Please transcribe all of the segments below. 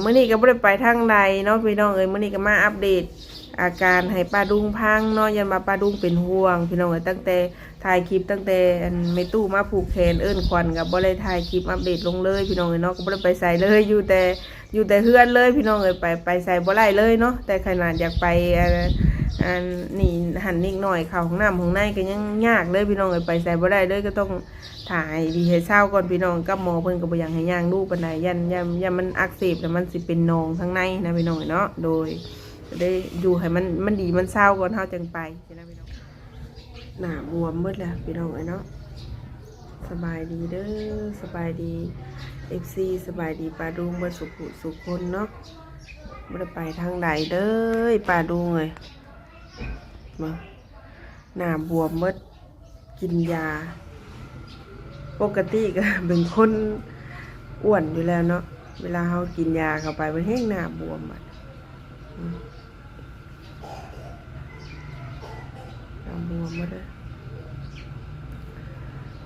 เมื่อนี้ก็บ่ได้ไปทางใดเนาะพี่น้องเอ้ยมื้อนี้ก็มาอัปเดต อาการให้ป้าดุงพังเนาะยันมาป้าดุงเป็นห่วง พี่น้องเอ้ยตั้งแต่ถ่ายคลิปตั้งแต่ไม่ตู้มาผูกแขนเอิ้นควันกับบ่ได้ถ่ายคลิปอัปเดตลงเลย พี่น้องเอ้ยเนาะก็บ่ได้ไปใส่เลยอยู่แต่อยู่แต่เฮือนเลย พี่น้องเอ้ยไปไปใส่บ่ได้เลยเนาะแต่ขนาดอยากไป อันนี่หันนิดหน่อยเขาห้องน้ำห้องในก็ยังยากเลยพี่น้องเอ้ยไปใส่บ่ได้เลยก็ต้องถ่ายดีให้เศร้าก่อนพี่น้องกับหมอเพิ่นก็บ่อยากให้ย่างลูกปานใดยันยันยันมันอักเสบแล้วมันสิเป็นหนองข้างในนะพี่น้องเนาะโดยได้อยู่ให้มันมันดีมันเศร้าก่อนเฮาจังไปใช่ไหมพี่น้องหน้าบวมมืดแล้วพี่น้องไอ้เนาะสบายดีเด้อสบายดีเอฟซีสบายดีปลาดุงบนสุขุสุขคนเนาะไม่ได้ไปทางใดเด้อปลาดุงเลย มาหน้าบวมมืดกินยา ปกติก็เป็นคนอ้วนอยู่แล้วเนาะเวลาเขากินยาเข้าไปมันแห้งหน้าบวมอะตาบวมมาด้วย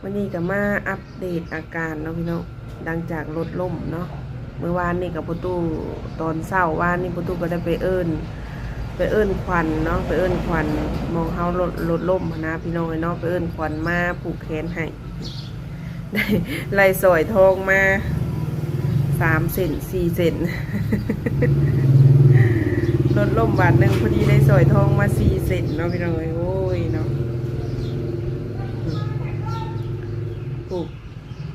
วันนี้ก็มาอัปเดตอาการเนาะพี่น้องดังจากรถล่มเนาะเมื่อวานนี่กับประตูตอนเศร้าวานนี่ประตูก็ได้ไปเอิ้น ไปเอิ้นควันเนาะไปเอิ้นควันมองเขารถรถล่มนะพี่น้องเนาะไปเอิ้นควันมาผูกแขนให้ได้ไล่สอยทองมาสามเซนสี่เซนรถล่มบาทหนึ่งพอดีได้สอยทองมาสี่เซนเนาะพี่น้องเอ้ยโอ้ยเนาะปลูก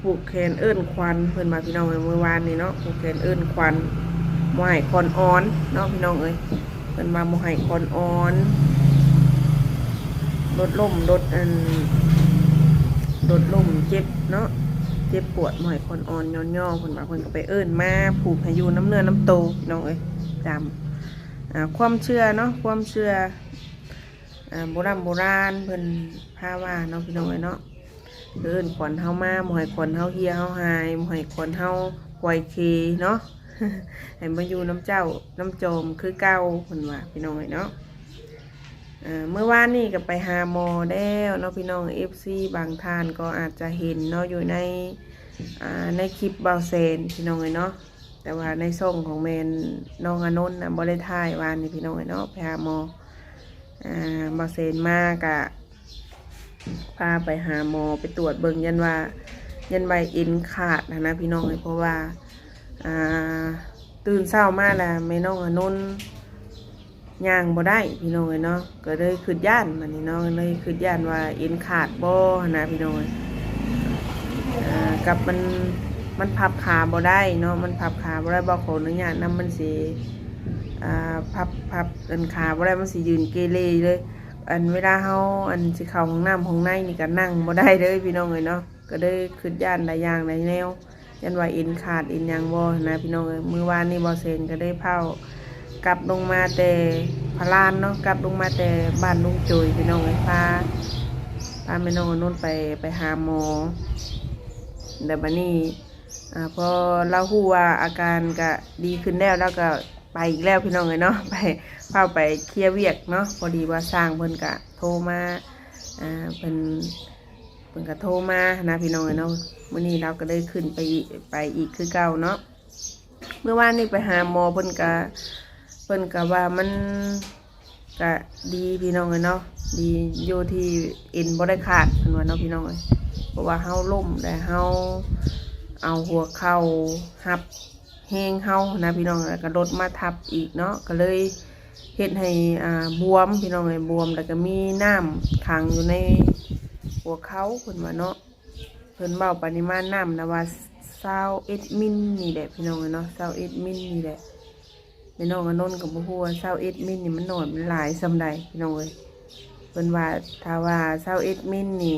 ปลูกแคนเอิ้นควันเพิ่นมาพี่น้องเอ้ยเมื่อวานนี้เนาะปลูกแคนเอิ้นควันมอไห้คอนออนเนาะพี่น้องเอ้ย เพิ่นมาหมไห้คอนอ่อนรถล่มรถอันรถล่มเจ็บเนาะเจ็บปวดหมอไห้คอนอ่อนย่อๆเพิ่นมาเพิ่นก็ไปเอิ้นมาผูกให้อยู่น้ำเนื้อน้ำโตน้องเอ้ยจำความเชื่อเนาะความเชื่อโบราณโบราณเพิ่นพาว่าเนาะพี่น้องเอ้ยเนาะเดินขวัญเฮามาหมอยขวัญเฮาเฮียเฮาหายหมอยขวัญเฮาปล่อยเคเนาะ ให้มาอยู่น้ำเจ้าน้ำโจมคือเก่าเพิ่นว่าพี่น้องเอ้เนาะเมื่อวานนี่ก็ไปหาหมอแล้วเนาะพี่น้อง FC บางท่านก็อาจจะเห็นเนาะอยู่ในในคลิปเบาเซนพี่น้องเอ้เนาะแต่ว่าในส่งของแมนน้องอนนท์นะบ่ได้ถ่ายวานนี่พี่น้องไอ้เนาะไปหาหมออ่าบาเซนมากะพาไปหาหมอไปตรวจเบิ่งยันว่ายันใบเอ็นขาดนะนะพี่น้องเอ้ยเพราะว่า ตื่นเช้ามาแล้วแม่น้องอนนย่างบ่ได้พี่น้องเอ้ยเนาะก็เลยขึ้นย่านมันนี่เนาะเลยขึ้นย่านว่าเอ็นขาดบ่นะพี่น้องเอ้ยกับมันมันพับขาบ่ได้เนาะมันพับขาบ่ได้บ่ขออนุญาตนำมันสิอ่าพับพับอันขาบ่ได้มันสิยืนเกเรเลย อันเวลาเฮาอันสิเข้าห้องน้ำห้องในนี่ก็นั่งบ่ได้เลยพี่น้องเอ้ยเนาะก็ได้ขึ้นย่านหลายอย่างหลายแนว ยันว่าอ็นขาดอ็นยังบ่นะพี่น้องเอ้ยมื้อวานนี่บ่เซนก็ได้เผากลับลงมาแต่พลานเนาะกลับลงมาแต่บ้านลุงจุยพี่น้องเอ้ยพาพาแม่น้องนนุนไปไปหาหมอเดี๋ยวบัดนี้อ่พอเราหู้ว่าอาการก็ดีขึ้นแล้วแล้วก็ไปอีกแล้วพี่น้องเลยเนาะไปเข้าไปเคลียร์เวียกเนาะพอดีว่าสร้างเพิ่นกะโทรมาอ่าเพิ่น เพิ่นก็โทรมานะพี่น้องเลยเนาะมื้อนี้เราก็ได้ขึ้นไปไปอีกคือเก่าเนาะเมื่อวานนี้ไปหาหมอเพิ่นก็เพิ่นก็ว่ามันก็ดีพี่น้องเลยเนาะดีอยู่ที่เอ็นบ่ได้ขาดเพิ่นว่าเนาะพี่น้องเอ้ยเพราะว่าเฮาล้มแต่เฮาเอาหัวเข่าหับแห้งเฮานะพี่น้องแล้วก็ลดมาทับอีกเนาะก็เลยเฮ็ดให้อ่าบวมพี่น้องเลยบวมแล้วก็มีน้ำขังอยู่ใน หัวเข่าเพิ่นว่าเนาะเพิ่นเบาปริมาณน้ำนะว่าเศร้าเอ็ดมิลนี่แหละพี่น้องเอ้ยเนาะเศร้าเอ็ดมิลนี่แหละพี่น้องอนนกับบ่ฮู้ว่าเศร้าเอ็ดมิลนี่มันน้อยมันหลายซำใดพี่น้องเอ้ยเพิ่นว่าถ้าว่าเศร้าเอ็ดมิลนี่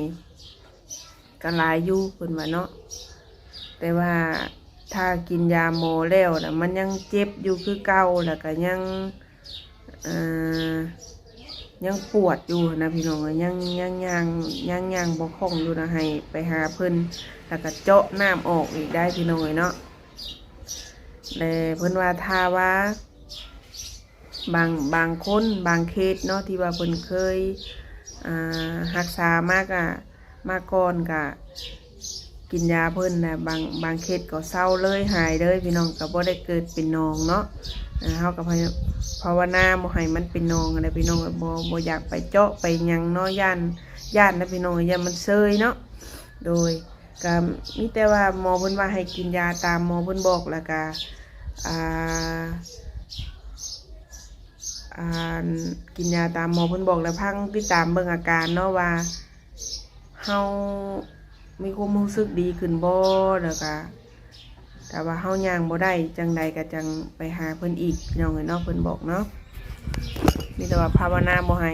ก็หลายอยู่เพิ่นว่าเนาะแต่ว่าถ้ากินยาโมแล้วนะมันยังเจ็บอยู่คือเก่าแล้วก็ยังอ่อ ยังปวดอยู่นะพี่น้องเอ้ยยังยังยังยังยังบกคล่องอยู่นะให้ไปหาเพิ่นแล้วก็เจาะน้ำออกอีกได้พี่น้องเอ้ยเนาะแต่เพิ่นว่าถ้าว่า บางบางคนบางเคสเนาะที่ว่าเพิ่นเคยอ่ารักษามากอะมาก่อนกะกินยาเพิ่นนะบางบางเคสก็เศร้าเลยหายเลยพี่น้องก็บ่ได้เกิดเป็นน้องเนาะ เฮาก็พยภาวนาบ่ให้มันเป็นนองอะไรพี่น้องบ่บ่อยากไปเจาะไปยังเนาะย่านย่านนะพี่น้องย่านมันเซยเนาะโดยก็มีแต่ว่าหมอเพิ่นว่าให้กินยาตามหมอเพิ่นบอกแล้วก็อ่าอ่ากินยาตามหมอเพิ่นบอกแล้วพังติดตามเบิ่งอาการเนาะว่าเฮามีความรู้สึกดีขึ้นบ่แล้วก็ แต่ว่าเฮาย่างบ่ได้จังใดก็จังไปหาเพิ่นอีกพี่น้องเอ้ยเนาะเพิ่นบอกเนาะมีแต่ว่าภาวนาบ่ให้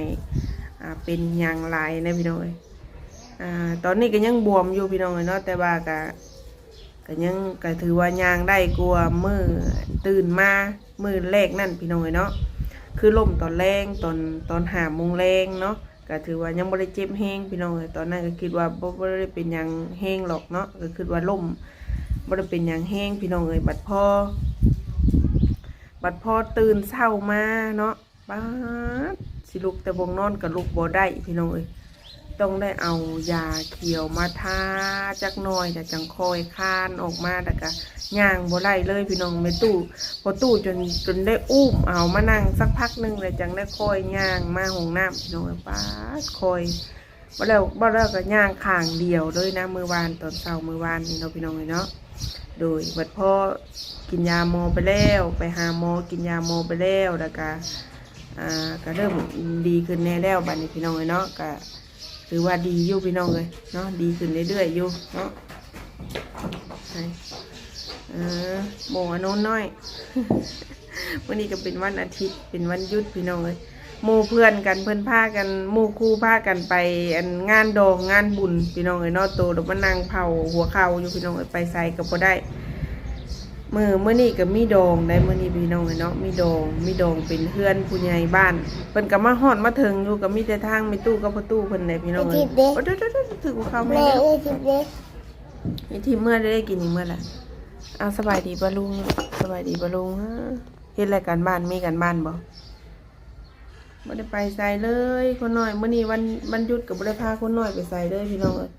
อ่าเป็นหยังหลายนะพี่น้องเอ้ยอ่าตอนนี้ก็ยังบวมอยู่พี่น้องเอ้ยเนาะแต่ว่าก็ก็ยังก็ถือว่าย่างได้กลัวมือตื่นมามือแรกนั่นพี่น้องเอ้ยเนาะคือล่มตอนแรงตอนตอนหาโมงแรงเนาะก็ถือว่ายังบ่ได้เจ็บแห้งพี่น้องเอ้ยตอนนั้นก็คิดว่าบ่บ่ได้เป็นหยังแห้งหรอกเนาะก็คิดว่าล่ม บ่ได้เป็นหยังแห้งพี่น้องเอ้ยบัดพอบัดพอตื่นเช้ามาเนาะป๊าสิลุกแต่วงนอนก็ลุกบ่ได้พี่น้องเอ้ยต้องได้เอายาเขียวมาทาจักหน่อยแต่จังคอยคานออกมาแต่ก็ย่างบ่ได้เลยพี่น้องไม่ตู้พอตู้จนจนได้อุ้มเอามานั่งสักพักหนึ่งเลยจังได้คอยย่างมาหงน้ำพี่น้องป้าคอยบ่แล้วบ่แล้วก็ย่างข้างเดียวเลยนะมือวานตอนเช้ามือวานนี่เนาะพี่น้องเนาะ โดยบัดพ่อกินยาโมไปแล้ว ไปหาหมกินยาโมไปแล้วแล้วก็อ่าก็เริ่มดีขึ้นแน่แล้วบัดนี้พี่น้องเนาะก็ถือว่าดีอยู่พี่น้องเลยเนาะดีขึ้นเรื่อยๆอยู่เนาะไปเออโมอนโน้นน้อยวันนี้ก็เป็นวันอาทิตย์เป็นวันหยุดพี่น้องเลย หมู่เพื่อนกันเพื่อนพากันหมู่คู่พากันไปอันงานดองงานบุญพี่น้องเลยเนาะโตดอกมะนางเผาหัวเข่าอยู่พี่น้องเลยไปใส่ก็บ่ได้มือเมื่อนี้ก็มีดองได้เมื่อนี้พี่น้องเลยเนาะมีดองมีดองเป็นเพื่อนผู้ใหญ่บ้านเพิ่นก็มาฮอดมาถึงอยู่ก็มีแต่ทางมีตู้กับประตูเพิ่นเลยพี่น้องเลยโอ้เดี๋ยวๆๆถือว่าเข้าแม่แม่เอ้ยทิพย์เด็กนี่ที่เมื่อได้กินอีกเมื่อไหร่เอาสบายดีปะลุงสบายดีปะลุงฮะเฮ็ดรายการบ้านมีการบ้านบ่ ไม่ได้ไปใส่เลยคนน้อยเมื่อนี้วันวันหยุดกับไม่ได้พาคนน้อยไปใส่เลยพี่น้องเอ้ย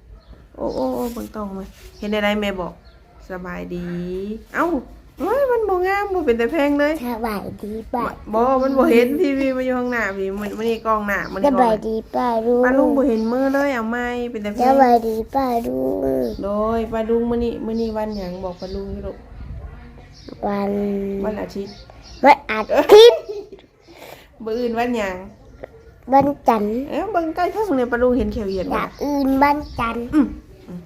โอ้โอ้โอ้เบิ่งต้องไหมเห็นได้ไรแม่บอกสบายดี เอ้าเฮ้ยมันบ่งามบ่เป็นแต่แพงเลยสบายดีป้าบ่มันบ่เห็นพี่พี่มาอยู่ข้างหน้าพี่มันมันนี่กล้องหน้ามันสนี่กล้บาอยงดีป้าลุงป้าลุงบ่เห็นมือเลยเอาไม้เป็นแต่แพสงบายดีป้าลุงโดยป้าลุงมื้อนี้มื้อนี้วันหยังบอกป้าลุงอยู่ลูกวันวันอาทิตย์วันอาทิตย์ มื้ออื่นวันหยังวันจันทร์เอ้าเบิ่งใกล้เท่าเนี่ยป้าลุงเห็นเขียวเหยียดอบ่ย่างอื่นวันจันทร์อืมอืม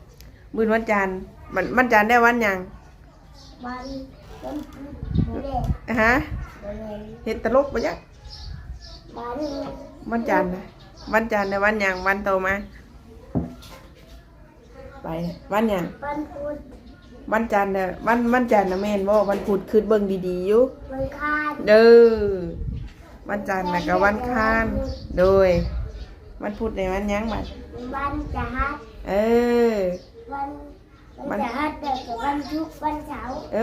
มื้อวันจันทร์มันวันจันทร์ได้วันหยังวันวันพุธวันแรกอะฮะวันแรกเฮ็ดตลกบ่จ๊ะวันวันจันทร์นะวันจันทร์ได้วันหยังวันโตมาไปวันหยังวันพุธวันจันทร์น่ะวันวันจันทร์น่ะแม่นบ่วันพุธคือเบิ่งดีๆอยู่วันคานเด้อ วันจันทร์น่ะก็วันค้านโดย วันพุธในวันหยังบัดวันจันทร์เออ วันวันจันทร์เด็กกับวันศุกร์วันเสาร์เอ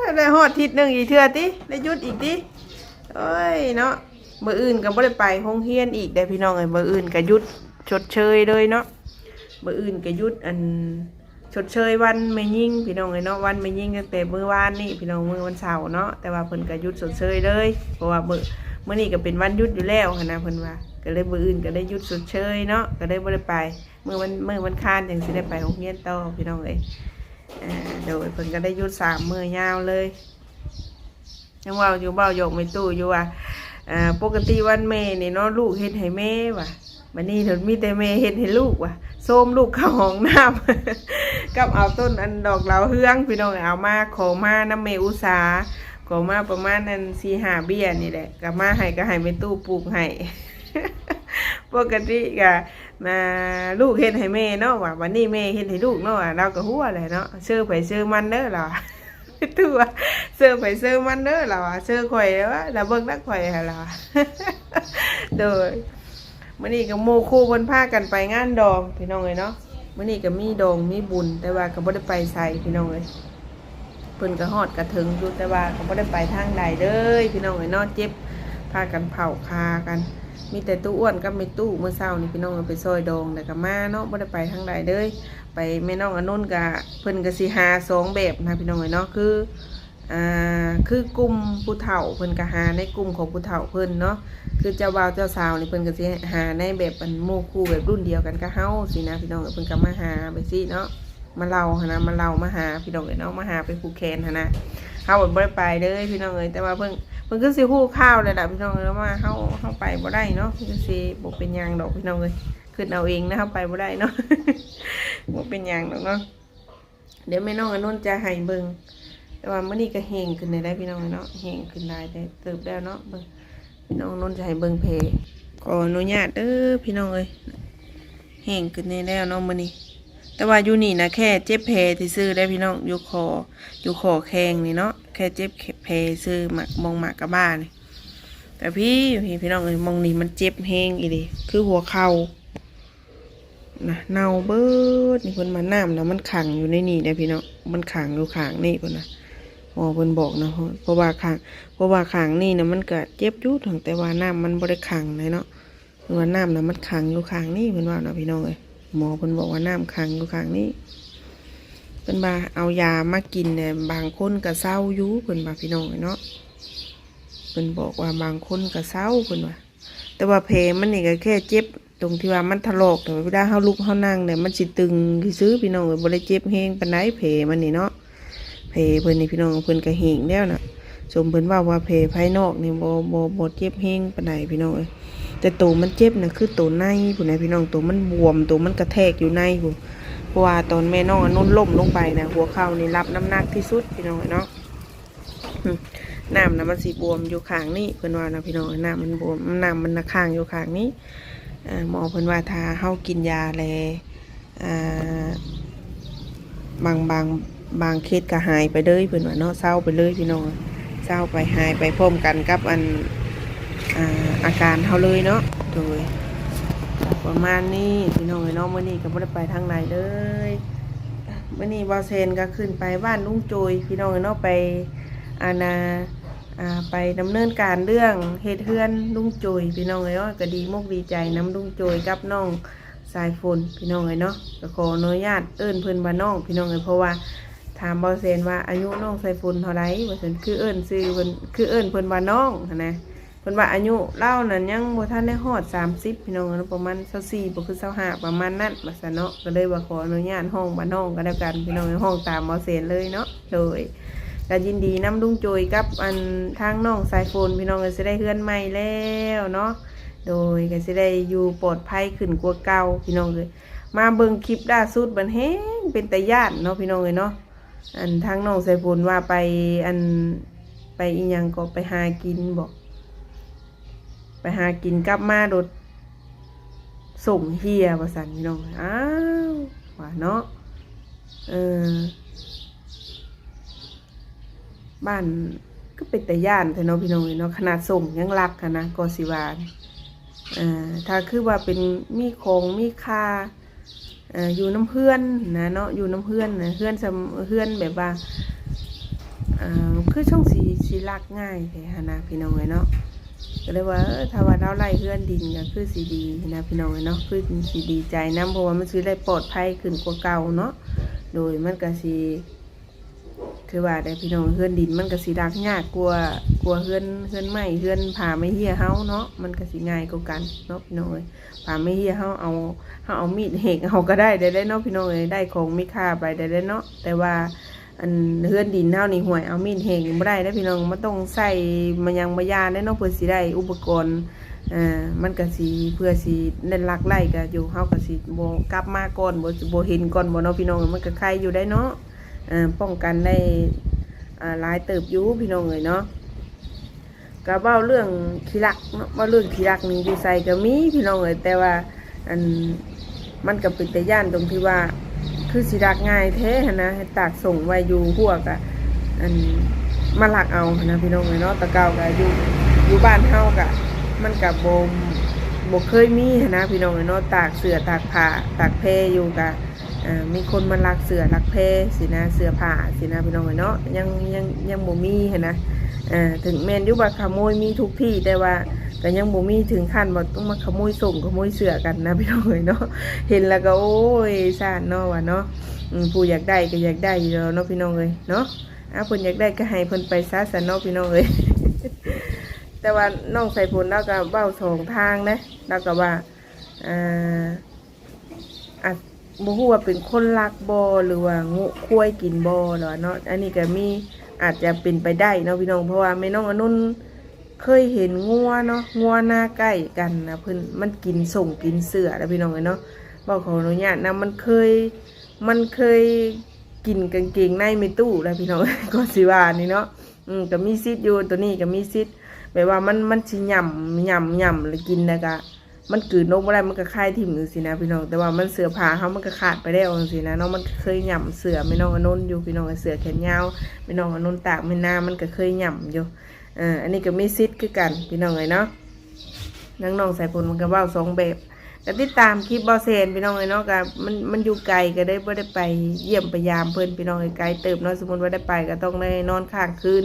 อได้ฮอดทิศหนึ่งอีกเทื่อติได้หยุดอีกติโอ้ยเนาะมื้ออื่นก็บ่ได้ไปโรงเรียนอีกได้พี่น้องเอ้ยมื้ออื่นก็หยุดชดเชยเลยเนาะมื้ออื่นก็หยุดอัน ชดเชยวันแม่ยิ่งพี่น้องเอ้ยเนาะวันแม่ยิ่งตั้งแต่เมื้อวานนี่พี่น้องเมื้อวันเสาร์เนาะแต่ว่าเพิ่นก็หยุดชดเชยเลยเพราะว่ามื้อมื้อนี้ก็เป็นวันหยุดอยู่แล้วนะเพิ่นว่าก็เลยมื้ออื่นก็ได้หยุดชดเชยเนาะก็ได้บ่ได้ไปเมื้อวันเมื้อวันค้านจังสิได้ไปโรงเรียนต่อพี่น้องเอ้ยอ่าโดยเพิ่นก็ได้หยุดสามมือยาวเลยยังเว่าอยู่เบ้าโยกไม่ตู้อยู่ว่าอ่าปกติวันแม่นี่เนาะลูกเฮ็ดให้แม่ว่ะวันนี้ถึงมีแต่แม่เฮ็ดให้ลูกว่ะ ส้มลูกเข้าห้องน้ำกับเอาต้นอันดอกเหลาเฮืองพี่น้องเอามาขอมาน้ำเมอุสาขอมาประมาณนั้นสี่หาเบี้ยนี่แหละกับมาให้ก็ให้ไม่ตู้ปลูกให้ปกติก็มาลูกเฮ็ดให้แม่เนาะว่าวันนี้แม่เฮ็ดให้ลูกเนาะเราก็หัวเลยเนาะเชื่อไผเชื่อมันเด้อล่ะตัวเชื่อไผเชื่อมันเด้อะว่าเชื่อข่อยแล้วว่าแล้วเบิ่งนักข่อยหั่นล่ะโดย มื้อนี้ก็โมคู่เพิ่นพากันไปงานดองพี่น้องเอ้ยเนาะมื้อนี้ก็มีดองมีบุญแต่ว่าก็บ่ได้ไปใส่พี่น้องเอ้ยเพิ่นก็ฮอดกระถึงอยู่แต่ว่าก็บ่ได้ไปทางใดเด้อพี่น้องเอ้ยเนาะเจ็บพากันเผาคากัน มีแต่ตู้อ้วนกับแม่ตู้เมื่อเช้านี่พี่น้องเอาไปซอยดองแต่ก็มาเนาะบ่ได้ไปทางใดเลยไปแม่น้องอนุนกะเพิ่นก็สิหาสองแบบนะพี่น้องเอ้ยเนาะคืออ่าคือกลุ่มผู้เฒ่าเพิ่นก็หาในกลุ่มของผู้เฒ่าเพิ่นเนาะ คือเจ้าบ่าวเจ้าสาวนี่เพิ่นก็สิหาในแบบอันหมู่คู่แบบรุ่นเดียวกันกับเฮาสินะพี่น้องเอ้ยเพิ่นก็มาหาไปสิเนาะมาเล่าหนนะมาเล่ามาหาพี่น้องเอ้ยเนาะมาหาไปผูกแขนหนนะเฮาบ่ได้ไปเด้อพี่น้องเอ้ยแต่ว่าเพิ่นเพิ่นก็สิฮู้ข่าวเลยล่ะพี่น้องเอ้ยว่าเฮาเฮาไปบ่ได้เนาะเพิ่นก็สิบ่เป็นหยังดอกพี่น้องเอ้ยขึ้นเอาเองนะเฮาไปบ่ได้เนาะบ่เป็นหยังดอกเนาะเดี๋ยวแม่น้องอนนท์จะให้เบิ่งแต่ว่ามื้อนี้ก็แห้งขึ้นได้ได้พี่น้องเนาะแห้งขึ้นได้ได้เติบแล้วเนาะเบิ่ง น้องนนจะให้เบิ่งเพขออนุญาตเด้อพี่น้องเอ้ยแห้งขึ้นได้แล้วเนาะมื้อนี้แต่ว่าอยู่นี่นะแค่เจ็บแผลที่ซื้อได้พี่น้องอยู่คออยู่คอแข้งนี่เนาะแค่เจ็บแผลซื้อหมักมองหมากกะบ้านี่แต่พี่พี่พี่น้องเอ้ยมองนี่มันเจ็บแห้งอีหลีคือหัวเข่านะเน่าเบิดนี่เพิ่นมาน้ำแล้วมันขังอยู่ในนี่ได้พี่น้องมันขังอยู่ขางนี่เพิ่นนะ หมอเพิ่นบอกนะเพราะว่าขางเพราะว่าขางนี่นะมันก็เจ็บยู่ถึงแต่ว่าน้ำมันบ่ได้ขังเลยเนาะเพิ่นว่าน้ำนะมันขังอยู่ขางนี่เพิ่นว่าเนาะพี่น้องเอ้ยหมอเพิ่นบอกว่าน้ำขังอยู่ขางนี่เพิ่นว่าเอายามากินเนี่ยบางคนก็เศร้ายู่เพิ่นว่าพี่น้องเอ้ยเนาะเพิ่นบอกว่าบางคนก็เศร้าเพิ่นว่า แต่ว่าเพมันนี่ก็แค่เจ็บตรงที่ว่ามันถลอกแต่เวลาเฮาลุกเฮานั่งเนี่ยมันสิตึงที่ซื้อพี่น้องเอ้ยบ่ได้เจ็บแฮงปานใดเพมันนี่เนาะ เพเพิ่นนี่พี่น้องเพิ่นก็เฮงแล้วน่ะสมเพิ่นว่าว่าเพภายนอกนี่บ่บ่บ่เจ็บแฮงปานใดพี่น้องเอ้ยแต่ตัวมันเจ็บน่ะคือตัวในพุ่นน่ะพี่น้องตัวมันบวมตัวมันกระแทกอยู่ในพุ่นเพราะว่าตอนแม่น้องอนนุนล้มลงไปนะหัวเข่านี่รับน้ำหนักที่สุดพี่น้องเนาะน้ำนะมันสีบวมอยู่ข้างนี่เพิ่นว่านะพี่น้องน้ำมันบวมน้ำมันนะข้างอยู่ข้างนี้หมอเพิ่นว่าถ้าเฮากินยาแลอ่าบางบาง บางเคสก็หายไปเลยเพิ่นว่าเนาะเศร้าไปเลยพี่น้องเศร้าไปหายไปพร้อมกันกับอันอาอาการเฮาเลยเนาะโดยประมาณนี้พี่น้องเนาะมื้อนี้ก็บ่ได้ไปทางไหนเลยเมื้อนี้บอเซนก็ขึ้นไปบ้านลุงโจยพี่น้องเอ้ยเนาะไปอานาไปดำเนินการเรื่องเฮ็ดเฮือนลุงโจยพี่น้องเอ้ยเนาะก็ดีมกดีใจน้ำลุงโจยกับน้องสายฝนพี่น้องเอ้ยเนาะก็ขออนุญาตเอิ้นเพิ่อนว่านน้องพี่น้องเอ้ยเพราะว่า ถามบ่เซนว่าอายุน้องสายฝนเท่าไร่ว่าซั่นคือเอิ้นชื่อเพิ่นคือเอิ้นเพิ่นว่าน้องนะเพิ่นว่าอายุเล่านั้นยังบ่ทันได้ฮอด30พี่น้องเอ้ยเนาะประมาณ24บ่คือ25ประมาณนั้นว่าซั่นเนาะก็เลยว่าขออนุญาตห้องว่าน้องก็แล้วกันพี่น้องห้องตามบ่เซนเลยเนาะโดยก็ยินดีน้ำลุงโจยกับอันทางน้องสายโฟนพี่น้องก็จะได้เฮือนใหม่แล้วเนาะโดยก็จะได้อยู่ปลอดภัยขึ้นกว่าเก่าพี่น้องเลยมาเบิ่งคลิปล่าสุดบันแห้งเป็นตาญาติเนาะพี่น้องเลยเนาะ อันทางน้องสายโฟนว่าไปอันไปอีหยังก็ไปหากินบอก ไปหากินกลับมาโดดส่งเฮียประสันพี่น้องอ้าวว่าเนาะเออบ้านก็เป็นแต่ย่านแต่เนาะพี่น้องเนาะขนาดส่งยังรักค่ะนะกอสิวานอ่าถ้าคือว่าเป็นมีของมีค่า อยู่น้ำเพื่อนนะเนาะอยู่น้ำเพื่อนนะเพื่อนสำเพื่อนแบบว่าคือช่องสีสีรักง่ายเฮะนะพี่น้องเนาะก็เลยว่าถ้าว่าเราไล่เพื่อนดินก็คือสีดีนะพี่น้องเนาะคือสีดีใจนะเพราะว่ามันซื้อได้ปลอดภัยขึ้นกว่าเก่าเนาะโดยมันก็สี คือว่าได้พี่น้องเฮือนดินมันก็สิรักยากกลัวกลัวเฮือนเฮือนไม้เฮือนผ่าไม่เหี้ยเฮาเนาะมันก็สิง่ายกว่ากันเนาะพี่น้องเอ้ยผ่าไม่เหี้ยเฮาเอาเฮาเอามีดเหกเอาก็ได้ได้ได้เนาะพี่น้องเอ้ยได้ของมีค่าไปได้ได้เนาะแต่ว่าอันเฮือนดินเฮานี่ห่วยเอามีดเหกบ่ได้ได้พี่น้องมันต้องใส่มันยังมายาได้เนาะเพื่อสิได้อุปกรณ์อ่ามันก็สิเพื่อสิเล่นลักไล่ก็อยู่เฮาก็สิบ่กลับมาก่อนบ่บ่เห็นก่อนโบเนาะพี่น้องมันก็ใครอยู่ได้เนาะ ป้องกันได้หลายเติบยูพี่น้องเลยเนาะก็เบ้าเรื่องขี้รักเนาะว่าเรื่องขี้รักนี่อยู่ใส่ก็มีพี่น้องเลยแต่ว่าอันมันก็เป็นแต่ย่านตรงที่ว่า คือสิรักง่ายแท้นะตากส่งไว้อยู่พวกอะอันมาหลักเอานะพี่น้องเลยเนาะตะเกาก็อยู่อยู่บ้านเฮากะ มันกับโบมบเคยมีนะพี่น้องเลยเนาะตากเสือตากผ้าตากเพอยู่กะอ่า มีคนมาลักเสือลักเพสินะเสือผ้าสินะพี่น้องเอ้ยเนาะยังยังยังบ่มีเหั้นนะถึงแมนยุบขโมยมีทุกที่แต่ว่าก็ยังบ่มีถึงขั้นบ่าต้องมาขโมยส่งขโมยเสือกันนะพี่น้องเอ้ยเนาะเห็นแล้วก็โอ้ยซ่านเนาะว่าเนาะผู้อยากได้ก็อยากได้อยู่แล้วเนาะพี่น้องเอ้ยเนาะอะเพิ่นอยากได้ก็ให้เพิ่นไปซะซะเนาะพี่น้องเอ้ยแต่ว่าน้องใส่ผลแล้วก็เบ้าสองทางนะแล้วก็ว่าอ่า บ่ฮู้ว่าเป็นคนรักบ่หรือว่างูคุ้ยกินบ่หรอเนาะอันนี้ก็มีอาจจะเป็นไปได้เนาะพี่น้องเพราะว่าแม่น้องอนุนเคยเห็นงัวเนาะงัวหน้าใกล้กันนะเพิ่นมันกินส่งกินเสือแล้วพี่น้องเอ้ยเนาะบอกขออนุญาตนะมันเคยมันเคยกินกางเกงในไม่ตู้แล้วพี่น้องก็สิว่านี่เนาะอืมก็มีซิดอยู่ตัวนี้ก็มีซิดแบบว่ามันมันสิหย่ำหย่ำหย่ำแล้วกินแล้วก็ มันกืนนกบ่ได้มันก็คายทิ่มอยู่สินะพี่น้อง แต่ว่ามันเสือผาเขามันก็ขาดไปแล้วจังซี่นะเนาะมันเคยหย่ำเสือไม่น้องอนนอยู่พี่น้องเสือแขนยาวไม่น้องอนนตากไม่นามันก็เคยหย่ำอยู่อ่าอันนี้ก็มีซิดคือกันพี่น้องเลยเนาะนังน้องใส่ผลมันก็ว้าสองแบบก็ติดตามคลิปบอเซนพี่น้องเลยเนาะก็มันมันอยู่ไกลก็ได้บ่ได้ไปเยี่ยมไปยามเพิ่อนพี่น้องเอ้ยไกลเติบเนาะสมมติว่าได้ไปก็ต้องได้นอนค้างคืน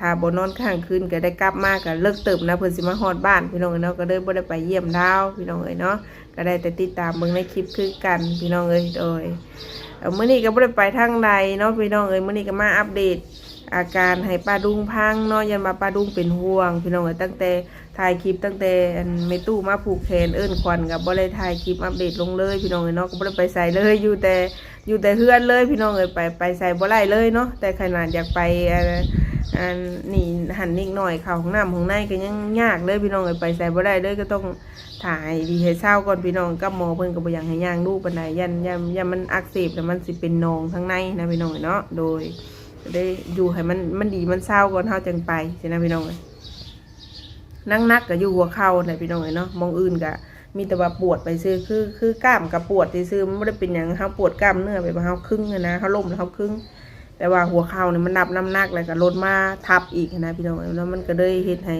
ถ้าบ่นอนข้างคืนก็ได้กลับมาก็เลิกเติบนะเพิ่อนสิมาฮอดบ้าน พี่น้องเอ้เนาะก็เลยบ่ได้ไปเยี่ยมดาวพี่น้องเอ้ยเนาะก็ได้แต่ติดตามเบิ่งในคลิปคือกันพี่น้องเอ้ยโดยเมื้อนี้ก็บ่ได้ไปทางใดเนาะพี่น้องเอ้ยมื้อนี้ก็มาอัปเดตอาการให้ป้าดุงพังเนาะยันมาป้าดุงเป็นห่วง พี่น้องเอ้ยตั้งแต่ถ่ายคลิปตั้งแต่เมตู้มาผูกแขนเอิ้นควันกับบ่ได้ถ่ายคลิปอัปเดตลงเลย พี่น้องเอ้ยเนาะก็บ่ได้ไปใส่เลยอยู่แต่อยู่แต่เฮือนเลย พี่น้องเอ้ยไปไปใส่บ่ได้เลยเนาะแต่ขนาดอยากไป อันนี่หันนิดหน่อยเขาของน้ำของในก็ยังยากเลยพี่น้องเอ้ยไปใส่บ่ได้เลยก็ต้องถ่ายดีให้เศร้าก่อนพี่น้องกับหมอเพิ่นก็บ่อยากให้ย่างลูกปานใดยันยันยันมันอักเสบแล้วมันสิเป็นหนองข้างในนะพี่น้องเอ้ยเนาะโดยได้อยู่ให้มันมันดีมันเศร้าก่อนเฮาจังไปสินะพี่น้องเอ้ยนั่งนักก็อยู่หัวเข่าน่ะพี่น้องเอ้ยเนาะมองอื่นก็มีแต่ว่าปวดไปซื้อคือคือกล้ามกับปวดซื่อมันบ่ได้เป็นหยังเฮาปวดกล้ามเนื้อแบบว่าเฮาครึ่งนะเฮาล้มแล้วเฮาครึ่ง แต่ว่าหัวเข่าเนี่ยมันนับน้ำหนักแล้วก็ลดมาทับอีกนะพี่น้องเอ้ยแล้วมันก็เลยเฮ็ดให้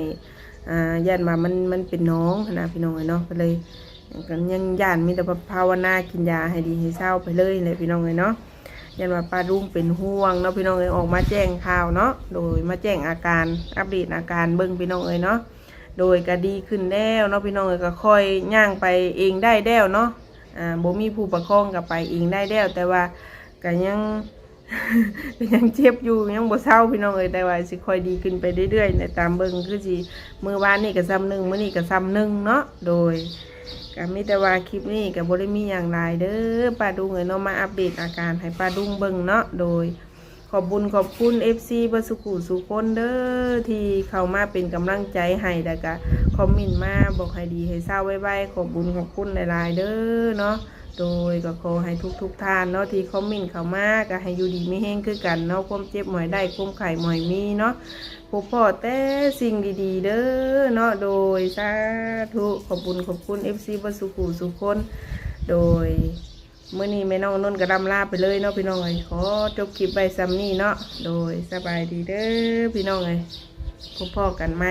อ่าย่านมามันมันเป็นน้องนะพี่น้องเอ้ยเนาะก็เลยก็ยังย่านมีแต่ภาวนากินยาให้ดีให้เศร้าไปเลยเลยพี่น้องเอ้ยเนาะยันว่าป้ารุ่งเป็นห่วงเนาะพี่น้องเอยออกมาแจ้งข่าวเนาะโดยมาแจ้งอาการอัปเดตอาการเบิ่งพี่น้องเอ้ยเนาะโดยก็ดีขึ้นแล้วเนาะพี่น้องเอ้ยก็ค่อยย่างไปเองได้แล้วเนาะอ่าบ่มีผู้ประคองก็ไปเองได้แล้วแต่ว่าก็ยัง ก็ยังเจ็บอยู่ยังบ่เศร้าพี่น้องเอ้ยแต่ว่าสิค่อยดีขึ้นไปเรื่อยๆในตามเบิ่งคือสิมือวานนี่ก็ซ้ำหนึ่งมื้อนี้ก็ซ้ำหนึ่งเนาะโดยก็มีแต่ว่าคลิปนี้ก็บ่ได้มีอย่างไรเด้อป้าดุงเอ้ยเนาะมาอัปเดตอาการให้ป้าดุงเบิ่งเนาะโดย ขอบบุญขอบคุณ FC เบสุขุสุคนเด้อที่เข้ามาเป็นกำลังใจให้แล้วก็คอมเมนต์มาบอกให้ดีให้เศร้าไว้ๆขอบบุญขอบคุณหลายๆเด้อเนาะ โดยก็ขอให้ทุกทุกๆท่านเนาะที่คอมเมนต์เข้ามาก็ให้อยู่ดีไม่แห้งคือกันเนาะความเจ็บหมอยได้ความไข่หมอยมีเนาะพบพ่อแต่สิ่งดีๆ เด้อเนาะโดยสาธุขอบคุณขอบคุณ FC บัสุขุสุคน โดยเมื่อนี้แม่น้องนุ่นก็ดำลาไปเลยเนาะพี่น้องเอ้ยขอจบคลิปไปซ้ำนี่เนาะโดยสบายดีเด้อพี่น้องเอ้ยพบพ่อกันไหม